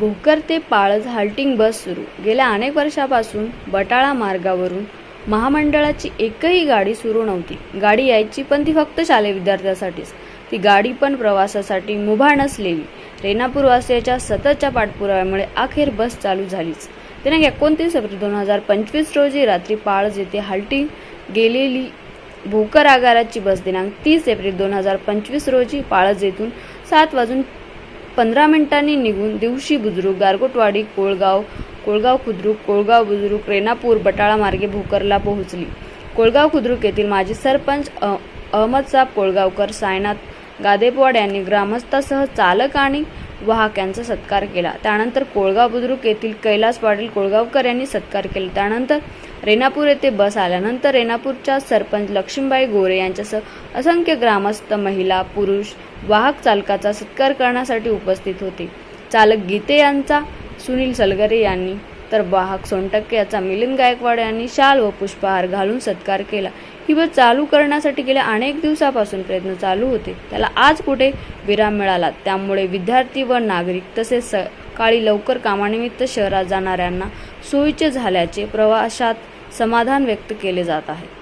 भोकर ते पाळज हाल्टिंग बस सुरू. गेल्या अनेक वर्षापासून बटाळा मार्गावरून महामंडळाची एकही गाडी सुरू नव्हती. गाडी यायची पण ती फक्त शालेय विद्यार्थ्यासाठीच. ती गाडी पण प्रवासासाठी मुभा नसलेली. रेणापूरवासियाच्या सततच्या पाठपुराव्यामुळे अखेर बस चालू झालीच. दिनांक एकोणतीस एप्रिल दोन हजार पंचवीस रोजी रात्री पाळज येथे हाल्टिंग गेलेली भोकर आगाराची बस दिनांक तीस एप्रिल दोन हजार पंचवीस रोजी पाळज येथून सात वाजून पंधरा मिनिटांनी निघून दिवशी बुद्रुक गारगोटवाडी कोळगाव कोळगाव खुद्रुक कोळगाव बुजुर्ग रेणापूर बटाळा मार्गे भोकरला पोहोचली. कोळगाव खुद्रुक येथील माजी सरपंच अ- अहमदसाब कोळगावकर सायनाथ गादेपवाड यांनी ग्रामस्थासह चालक आणि वाहक यांचा सत्कार केला. त्यानंतर कोळगाव बुद्रुक येथील कैलास पाटील कोळगावकर यांनी सत्कार केला. त्यानंतर रेणापूर येथे बस आल्यानंतर रेणापूरच्या सरपंच लक्ष्मीबाई गोरे यांच्यासह असंख्य ग्रामस्थ महिला पुरुष वाहक चालकाचा सत्कार करण्यासाठी उपस्थित होते. चालक गीते यांचा सुनील सलगरे यांनी तर वाहक सोनटक्के याचा मिलिंद गायकवाड यांनी शाल व पुष्पहार घालून सत्कार केला. ही बस चालू करण्यासाठी गेल्या अनेक दिवसापासून प्रयत्न चालू होते. त्याला आज कुठे विराम मिळाला? त्यामुळे विद्यार्थी व नागरिक तसेच सकाळी लवकर कामानिमित्त शहरात जाणाऱ्यांना सोयीचे झाल्याचे प्रवासात समाधान व्यक्त केले जात आहे.